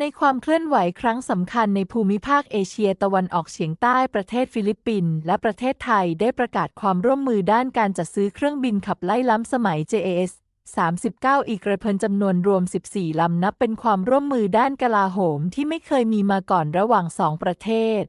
ในความเคลื่อนไหวครั้งสำคัญในภูมิภาคเอเชียตะวันออกเฉียงใต้ประเทศฟิลิปปินส์และประเทศไทยได้ประกาศความร่วมมือด้านการจัดซื้อเครื่องบินขับไล่ล้ำสมัย JAS 39 อีกระเพินจำนวนรวม 14 ลำนับเป็นความร่วมมือด้านกลาโหมที่ไม่เคยมีมาก่อนระหว่างสองประเทศ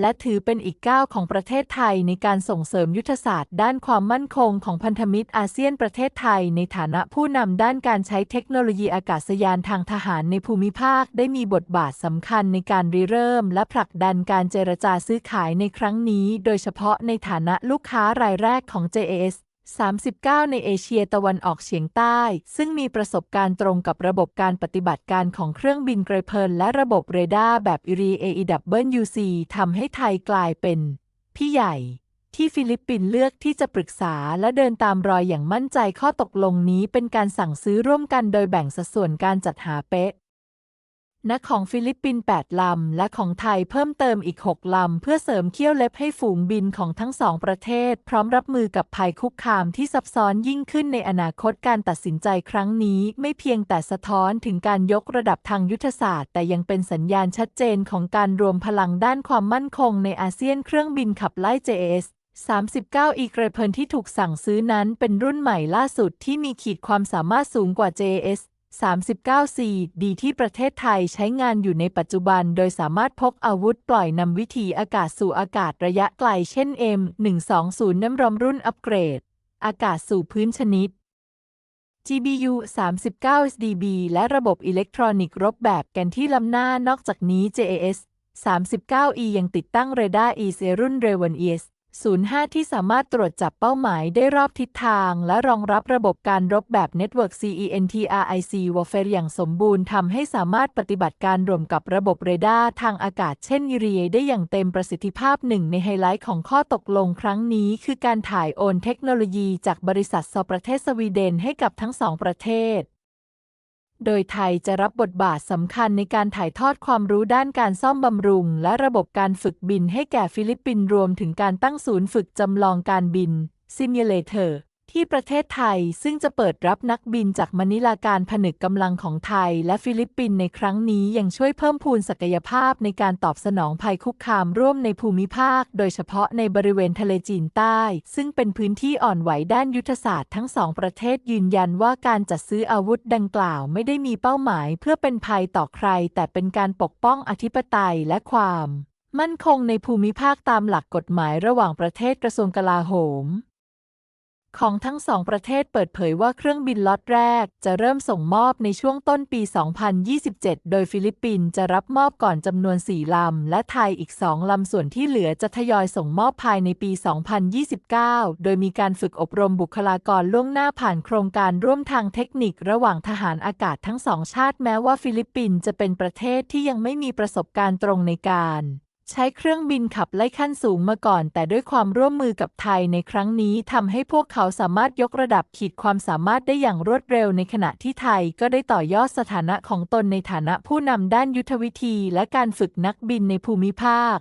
และถือเป็นอีกก้าวของประเทศไทยในการส่งเสริมยุทธศาสตร์ ด้านความมั่นคงของพันธมิตรอาเซียนประเทศไทย ในฐานะผู้นำด้านการใช้เทคโนโลยีอากาศยานทางทหารในภูมิภาค ได้มีบทบาทสำคัญในการริเริ่ม และผลักดันการเจรจาซื้อขายในครั้งนี้ โดยเฉพาะในฐานะลูกค้ารายแรกของ JAS 39 ในเอเชียตะวันออกเฉียงใต้ ซึ่งมีประสบการณ์ตรงกับระบบการปฏิบัติการของเครื่องบินไกรเพลินและระบบเรดาร์แบบ IRI AEWC ทำให้ไทยกลายเป็น พี่ใหญ่ ที่ฟิลิปปินส์เลือกที่จะปรึกษาและเดินตามรอยอย่างมั่นใจข้อตกลงนี้เป็นการสั่งซื้อร่วมกันโดยแบ่งสัดส่วนการจัดหาเป๊ะ ณของฟิลิปปินส์8ลำ และของไทยเพิ่มเติมอีก 6 ลำ เพื่อเสริมเขี้ยวเล็บให้ฝูงบินของทั้งสองประเทศ พร้อมรับมือกับภัยคุกคามที่ซับซ้อนยิ่งขึ้นในอนาคตการตัดสินใจครั้งนี้ ไม่เพียงแต่สะท้อนถึงการยกระดับทางยุทธศาสตร์ แต่ยังเป็นสัญญาณชัดเจนของการรวมพลังด้านความมั่นคงในอาเซียนเครื่องบินขับไล่ JS 39 อีเกรเพลินที่ถูกสั่งซื้อนั้นเป็นรุ่นใหม่ล่าสุดที่มีขีดความสามารถสูงกว่า JS 39 c ดีที่ประเทศไทยใช้งานอยู่ในปัจจุบัน โดยสามารถพกอาวุธปล่อยนำวิถีอากาศสู่อากาศระยะไกลเช่น M120 น้ำรอมรุ่นอัปเกรด อากาศสู่พื้นชนิด GBU 39 SDB และระบบอิเล็กทรอนิกส์รบแบบแกนที่ลำหน้านอกจากนี้ JAS 39E ยังติดตั้งเรดาร์ e เซรุ่น Raven ES 05 ที่สามารถตรวจจับเป้าหมายได้รอบทิศทาง และรองรับระบบการรบแบบ Network CENTRIC Warfare อย่างสมบูรณ์ทำให้สามารถปฏิบัติการรวมกับระบบเรดาร์ทางอากาศเช่นยูเรียได้อย่างเต็มประสิทธิภาพหนึ่งในไฮไลท์ของข้อตกลงครั้งนี้ คือการถ่ายโอนเทคโนโลยีจากบริษัทซอประเทศสวีเดนให้กับทั้งสองประเทศ โดยไทยจะรับบทบาทสำคัญในการถ่ายทอดความรู้ด้านการซ่อมบำรุง และระบบการฝึกบินให้แก่ฟิลิปปินส์รวมถึงการตั้งศูนย์ฝึกจำลองการบิน Simulator ที่ประเทศไทยซึ่งจะเปิดรับนักบินจากมนิลาการผนึกกำลังของไทยและฟิลิปปินส์ในครั้งนี้ยังช่วยเพิ่มพูนศักยภาพในการตอบสนองภัยคุกคามร่วมในภูมิภาค โดยเฉพาะในบริเวณทะเลจีนใต้ ซึ่งเป็นพื้นที่อ่อนไหวด้านยุทธศาสตร์ทั้งสองประเทศยืนยันว่าการจัดซื้ออาวุธดังกล่าวไม่ได้มีเป้าหมายเพื่อเป็นภัยต่อใคร แต่เป็นการปกป้องอธิปไตยและความ มั่นคงในภูมิภาคตามหลักกฎหมายระหว่างประเทศกระทรวงกลาโหม ของทั้งสองประเทศเปิดเผยว่าเครื่องบินล็อตแรก จะเริ่มส่งมอบในช่วงต้นปี 2027 โดยฟิลิปปินส์จะรับมอบก่อนจำนวน 4 ลำ และไทยอีก 2 ลำ ส่วนที่เหลือจะทยอยส่งมอบภายในปี 2029 โดยมีการฝึกอบรมบุคลากรล่วงหน้าผ่านโครงการร่วมทางเทคนิคระหว่างทหารอากาศทั้งสองชาติแม้ว่าฟิลิปปินส์จะเป็นประเทศที่ยังไม่มีประสบการณ์ตรงในการ ใช้เครื่องบินขับไล่ขั้นสูงมาก่อน แต่ด้วยความร่วมมือกับไทยในครั้งนี้ทำให้พวกเขาสามารถยกระดับขีดความสามารถได้อย่างรวดเร็วในขณะที่ไทยก็ได้ต่อยอดสถานะของตนในฐานะผู้นำด้านยุทธวิธีและการฝึกนักบินในภูมิภาค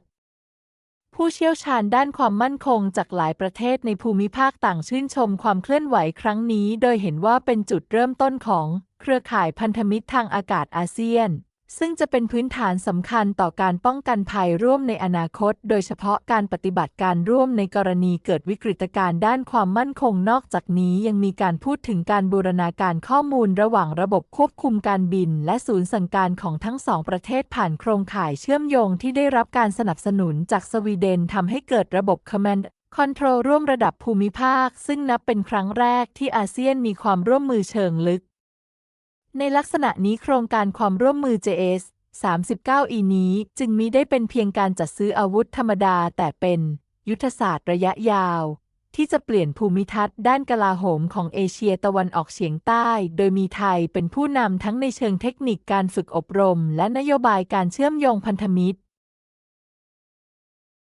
ผู้เชี่ยวชาญด้านความมั่นคงจากหลายประเทศในภูมิภาคต่างชื่นชมความเคลื่อนไหวครั้งนี้ โดยเห็นว่าเป็นจุดเริ่มต้นของเครือข่ายพันธมิตรทางอากาศอาเซียน ซึ่งจะเป็นพื้นฐานสำคัญต่อการป้องกันภัยร่วมในอนาคต โดยเฉพาะการปฏิบัติการร่วมในกรณีเกิดวิกฤตการณ์ด้านความมั่นคงนอกจากนี้ยังมีการพูดถึงการบูรณาการข้อมูลระหว่างระบบควบคุมการบิน และศูนย์สั่งการของทั้งสองประเทศผ่านโครงข่ายเชื่อมโยงที่ได้รับการสนับสนุนจากสวีเดนทำให้เกิดระบบ Command Control ร่วมระดับภูมิภาค ซึ่งนับเป็นครั้งแรกที่อาเซียนมีความร่วมมือเชิงลึก ในลักษณะนี้โครงการความร่วมมือ JS 39อีนี้จึงมิได้เป็นเพียงการจัดซื้ออาวุธธรรมดาแต่เป็นยุทธศาสตร์ระยะยาว ที่จะเปลี่ยนภูมิทัศน์ด้านกลาโหมของเอเชียตะวันออกเฉียงใต้ โดยมีไทยเป็นผู้นำทั้งในเชิงเทคนิคการฝึกอบรม และนโยบายการเชื่อมโยงพันธมิตร